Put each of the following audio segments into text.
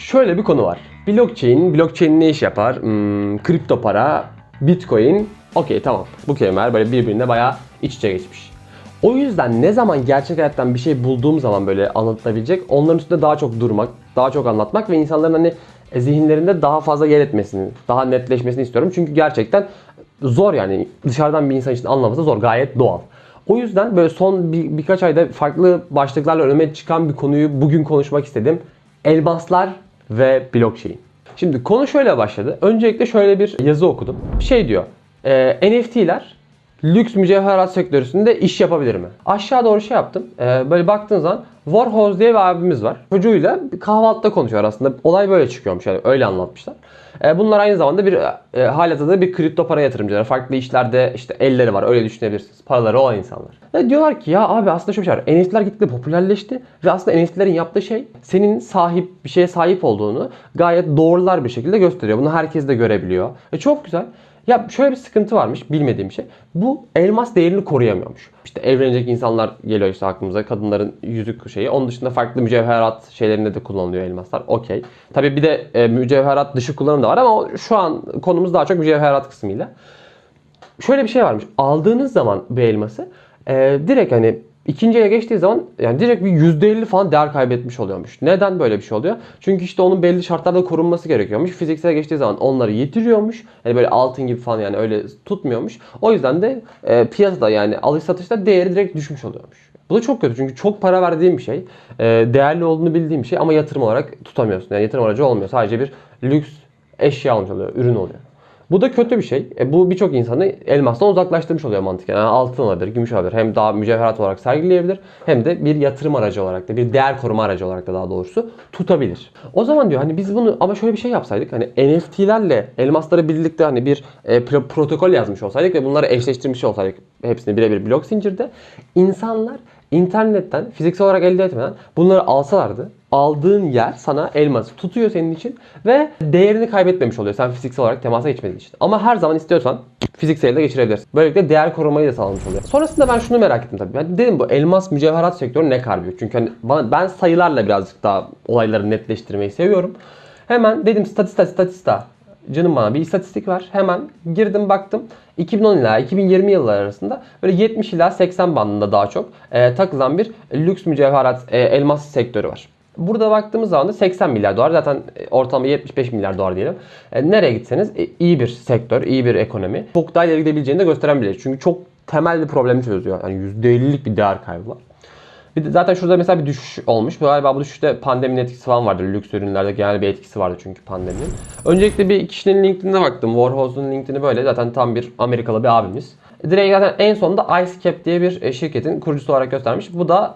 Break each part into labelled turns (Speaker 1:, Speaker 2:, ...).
Speaker 1: Şöyle bir konu var. Blockchain, blockchain ne iş yapar? Hmm, kripto para, bitcoin. Okey tamam. Bu kelimeler böyle birbirine bayağı iç içe geçmiş. O yüzden ne zaman gerçek hayattan bir şey bulduğum zaman böyle anlatılabilecek onların üstünde daha çok durmak, daha çok anlatmak ve insanların hani e, zihinlerinde daha fazla yer etmesini, daha netleşmesini istiyorum. Çünkü gerçekten zor yani dışarıdan bir insan için anlaması zor, gayet doğal. O yüzden böyle son bir, birkaç ayda farklı başlıklarla önüme çıkan bir konuyu bugün konuşmak istedim. Elmaslar ve blockchain. Şimdi konu şöyle başladı. Öncelikle şöyle bir yazı okudum. Şey diyor. E, NFT'ler lüks mücevherat sektöründe iş yapabilir mi? Aşağı doğru şey yaptım. E, böyle baktığın zaman Warhol diye bir abimiz var. Çocuğuyla kahvaltıda konuşuyor aslında. Olay böyle çıkıyormuş yani öyle anlatmışlar. E, bunlar aynı zamanda bir e, halihazırda bir kripto para yatırımcıları. Farklı işlerde işte elleri var öyle düşünebilirsiniz. Paraları olan insanlar. Ve diyorlar ki ya abi aslında şöyle bir şey var. NFT'ler gitgide popülerleşti ve aslında NFT'lerin yaptığı şey senin sahip bir şeye sahip olduğunu gayet doğrular bir şekilde gösteriyor. Bunu herkes de görebiliyor. E, çok güzel. Ya şöyle bir sıkıntı varmış bilmediğim şey. Bu elmas değerini koruyamıyormuş. İşte evlenecek insanlar geliyor işte aklımıza. Kadınların yüzük şeyi. Onun dışında farklı mücevherat şeylerinde de kullanılıyor elmaslar. Okey. Tabii bir de e, mücevherat dışı kullanım da var ama şu an konumuz daha çok mücevherat kısmıyla. Şöyle bir şey varmış. Aldığınız zaman bir elması e, direkt hani ikinci geçtiği zaman yani direkt bir %50 falan değer kaybetmiş oluyormuş. Neden böyle bir şey oluyor? Çünkü işte onun belli şartlarda korunması gerekiyormuş. Fiziksel geçtiği zaman onları yitiriyormuş. Yani böyle altın gibi falan yani öyle tutmuyormuş. O yüzden de e, piyasada yani alış satışta değeri direkt düşmüş oluyormuş. Bu da çok kötü çünkü çok para verdiğim bir şey. e, değerli olduğunu bildiğim bir şey ama yatırım olarak tutamıyorsun. Yani yatırım aracı olmuyor. Sadece bir lüks eşya olmuş oluyor, ürün oluyor. Bu da kötü bir şey. E, bu birçok insanı elmastan uzaklaştırmış oluyor mantıken. Yani altın olabilir, gümüş olabilir. Hem daha mücevherat olarak sergileyebilir hem de bir yatırım aracı olarak da bir değer koruma aracı olarak da daha doğrusu tutabilir. O zaman diyor hani biz bunu ama şöyle bir şey yapsaydık hani NFT'lerle elmasları birlikte hani bir e, pro- protokol yazmış olsaydık ve bunları eşleştirmiş olsaydık hepsini birebir blok zincirde insanlar internetten fiziksel olarak elde etmeden bunları alsalardı aldığın yer sana elması tutuyor senin için ve değerini kaybetmemiş oluyor sen fiziksel olarak temasa geçmediğin için. Ama her zaman istiyorsan fiziksel de geçirebilirsin. Böylelikle değer korumayı da sağlamış oluyor. Sonrasında ben şunu merak ettim tabii. Ben dedim bu elmas mücevherat sektörü ne kadar? Çünkü hani ben sayılarla birazcık daha olayları netleştirmeyi seviyorum. Hemen dedim statista statista canım bana bir istatistik var. Hemen girdim baktım. 2010 ila 2020 yılları arasında böyle 70 ila 80 bandında daha çok e, takılan bir lüks mücevherat e, elmas sektörü var. Burada baktığımız zaman da 80 milyar dolar zaten e, ortalama 75 milyar dolar diyelim. E, nereye gitseniz e, iyi bir sektör, iyi bir ekonomi. Çok daha ileri gidebileceğini de gösteren bir şey. Çünkü çok temel bir problemi çözüyor. Yani %50'lik bir değer kaybı var. Bir de zaten şurada mesela bir düşüş olmuş. Galiba bu düşüşte pandeminin etkisi falan vardır. Lüks ürünlerde genel bir etkisi vardı çünkü pandeminin. Öncelikle bir kişinin LinkedIn'ine baktım. Warhol'un LinkedIn'i böyle. Zaten tam bir Amerikalı bir abimiz. Direkt zaten en sonunda IceCap diye bir e, şirketin kurucusu olarak göstermiş. Bu da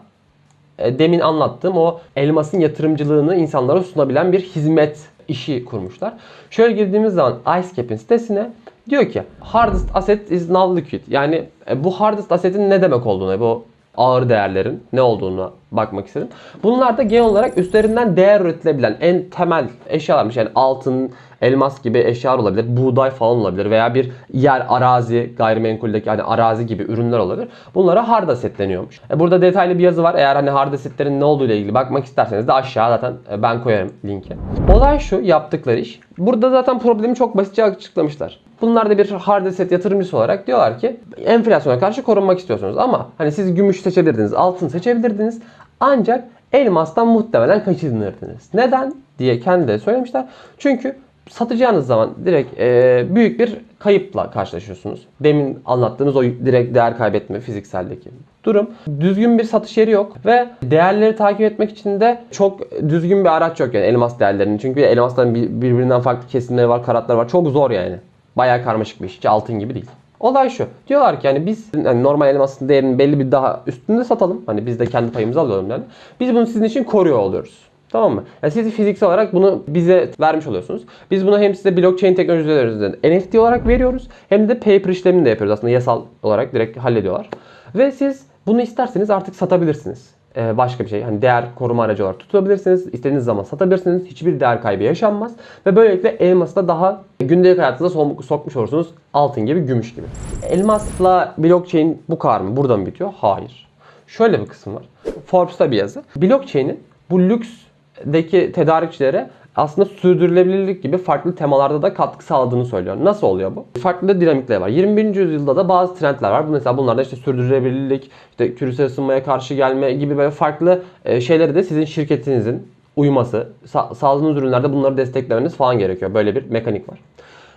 Speaker 1: demin anlattığım o elmasın yatırımcılığını insanlara sunabilen bir hizmet işi kurmuşlar. Şöyle girdiğimiz zaman IceCap'in sitesine diyor ki hardest asset is now liquid. Yani e, bu hardest asset'in ne demek olduğunu, bu ağır değerlerin ne olduğunu bakmak istedim. Bunlar da genel olarak üstlerinden değer üretilebilen en temel eşyalarmış. Yani altın, elmas gibi eşyalar olabilir, buğday falan olabilir veya bir yer, arazi, gayrimenkuldeki hani arazi gibi ürünler olabilir. Bunlara hard asset deniyormuş. E, Burada detaylı bir yazı var. Eğer hani hard assetlerin ne olduğu ile ilgili bakmak isterseniz de aşağı zaten e, ben koyarım linki. Olay şu yaptıkları iş. Burada zaten problemi çok basitçe açıklamışlar. Bunlar da bir hard asset yatırımcısı olarak diyorlar ki enflasyona karşı korunmak istiyorsunuz ama hani siz gümüş seçebilirdiniz, altın seçebilirdiniz ancak elmastan muhtemelen kaçınırdınız. Neden diye kendileri söylemişler. Çünkü satacağınız zaman direkt e, büyük bir kayıpla karşılaşıyorsunuz. Demin anlattığımız o direkt değer kaybetme fizikseldeki durum. Düzgün bir satış yeri yok ve değerleri takip etmek için de çok düzgün bir araç yok yani elmas değerlerinin. Çünkü elmasların bir- birbirinden farklı kesimleri var, karatları var. Çok zor yani. Bayağı karmaşık bir iş. Hiç altın gibi değil. Olay şu. Diyorlar ki yani biz hani normal elmasın değerinin belli bir daha üstünde satalım. Hani biz de kendi payımızı alalım yani. Biz bunu sizin için koruyor oluyoruz. Tamam mı? Yani siz fiziksel olarak bunu bize vermiş oluyorsunuz. Biz bunu hem size blockchain teknolojileri üzerinden NFT olarak veriyoruz. Hem de paper işlemini de yapıyoruz. Aslında yasal olarak direkt hallediyorlar. Ve siz bunu isterseniz artık satabilirsiniz. Ee, başka bir şey. Hani değer koruma aracı olarak tutabilirsiniz. İstediğiniz zaman satabilirsiniz. Hiçbir değer kaybı yaşanmaz. Ve böylelikle elması da daha gündelik hayatınıza sok- sokmuş olursunuz. Altın gibi, gümüş gibi. Elmasla blockchain bu kadar mı? Burada mı bitiyor? Hayır. Şöyle bir kısım var. Forbes'ta bir yazı. Blockchain'in bu lüksdeki tedarikçilere aslında sürdürülebilirlik gibi farklı temalarda da katkı sağladığını söylüyor. Nasıl oluyor bu? Farklı dinamikler var. 21. yüzyılda da bazı trendler var. Mesela bunlarda işte sürdürülebilirlik, işte küresel ısınmaya karşı gelme gibi böyle farklı e, şeyleri de sizin şirketinizin uyması, sa- sağladığınız ürünlerde bunları desteklemeniz falan gerekiyor. Böyle bir mekanik var.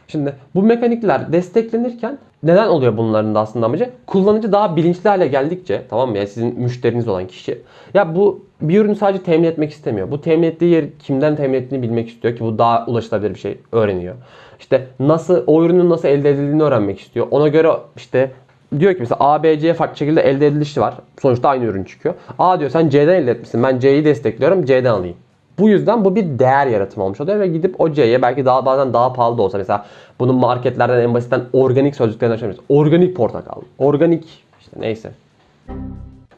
Speaker 1: Şimdi bu mekanikler desteklenirken neden oluyor bunların da aslında amacı? Kullanıcı daha bilinçli hale geldikçe tamam mı? Yani sizin müşteriniz olan kişi. Ya bu bir ürünü sadece temin etmek istemiyor. Bu temin ettiği yer kimden temin ettiğini bilmek istiyor ki bu daha ulaşılabilir bir şey öğreniyor. İşte nasıl o ürünün nasıl elde edildiğini öğrenmek istiyor. Ona göre işte diyor ki mesela A, B, C farklı şekilde elde edilişi var. Sonuçta aynı ürün çıkıyor. A diyor sen C'den elde etmişsin. Ben C'yi destekliyorum. C'den alayım. Bu yüzden bu bir değer yaratımı olmuş oluyor ve gidip o C'ye belki daha bazen daha pahalı da olsa mesela bunun marketlerden en basitten organik sözcüklerini açabiliriz. Organik portakal, organik işte neyse.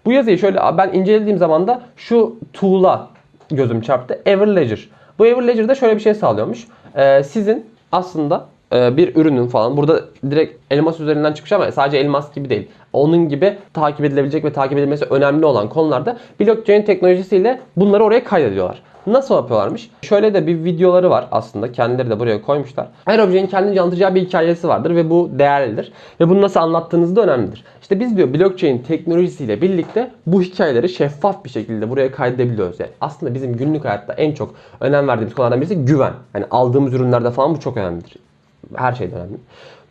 Speaker 1: Bu yazıyı şöyle ben incelediğim zaman da şu tool'a gözüm çarptı. Everledger. Bu Everledger'da şöyle bir şey sağlıyormuş. Ee, sizin aslında bir ürünün falan burada direkt elmas üzerinden çıkmış ama sadece elmas gibi değil. Onun gibi takip edilebilecek ve takip edilmesi önemli olan konularda blockchain teknolojisiyle bunları oraya kaydediyorlar. Nasıl yapıyorlarmış? Şöyle de bir videoları var aslında. Kendileri de buraya koymuşlar. Her objenin kendince anlatacağı bir hikayesi vardır ve bu değerlidir. Ve bunu nasıl anlattığınız da önemlidir. İşte biz diyor blockchain teknolojisiyle birlikte bu hikayeleri şeffaf bir şekilde buraya kaydedebiliyoruz. Yani aslında bizim günlük hayatta en çok önem verdiğimiz konulardan birisi güven. Yani aldığımız ürünlerde falan bu çok önemlidir. Her şeyde önemli.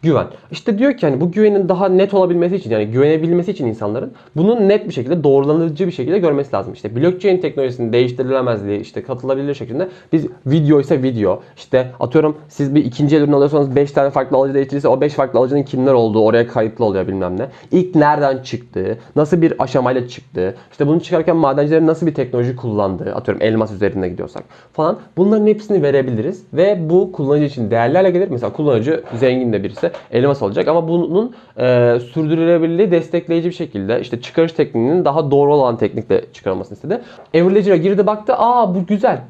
Speaker 1: Güven. İşte diyor ki hani bu güvenin daha net olabilmesi için yani güvenebilmesi için insanların bunu net bir şekilde doğrulanıcı bir şekilde görmesi lazım. İşte blockchain teknolojisinin değiştirilemezliği işte katılabilir şekilde biz video ise video işte atıyorum siz bir ikinci el ürün alıyorsanız 5 tane farklı alıcı değiştirirse o 5 farklı alıcının kimler olduğu oraya kayıtlı oluyor bilmem ne. İlk nereden çıktığı, nasıl bir aşamayla çıktığı, işte bunu çıkarken madencilerin nasıl bir teknoloji kullandığı, atıyorum elmas üzerinde gidiyorsak falan bunların hepsini verebiliriz ve bu kullanıcı için değerli hale gelir. Mesela kullanıcı zengin de birisi elmas alacak ama bunun e, sürdürülebilirliği destekleyici bir şekilde işte çıkarış tekniğinin daha doğru olan teknikle çıkarılmasını istedi. Everledger'a girdi baktı aa bu güzel.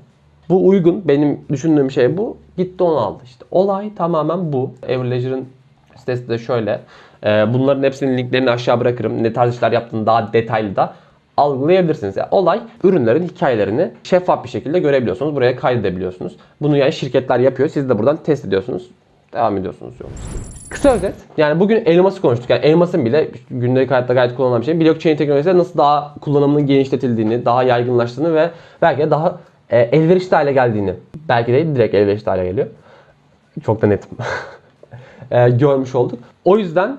Speaker 1: Bu uygun. Benim düşündüğüm şey bu. Gitti onu aldı. İşte olay tamamen bu. Everledger'ın sitesi de şöyle. E, bunların hepsinin linklerini aşağı bırakırım. Ne tarz işler yaptığını daha detaylı da algılayabilirsiniz. Yani olay ürünlerin hikayelerini şeffaf bir şekilde görebiliyorsunuz. Buraya kaydedebiliyorsunuz. Bunu yani şirketler yapıyor. Siz de buradan test ediyorsunuz. Devam ediyorsunuz yolunuz. Kısa özet. Yani bugün elması konuştuk. Yani elmasın bile gündelik hayatta gayet kullanılan bir şey. Blockchain teknolojisiyle nasıl daha kullanımının genişletildiğini, daha yaygınlaştığını ve belki de daha e, elverişli hale geldiğini. Belki de direkt elverişli hale geliyor. Çok da netim. e, görmüş olduk. O yüzden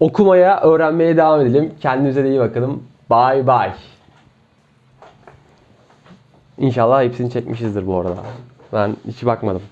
Speaker 1: okumaya, öğrenmeye devam edelim. Kendinize de iyi bakalım. Bye bye. İnşallah hepsini çekmişizdir bu arada. Ben hiç bakmadım.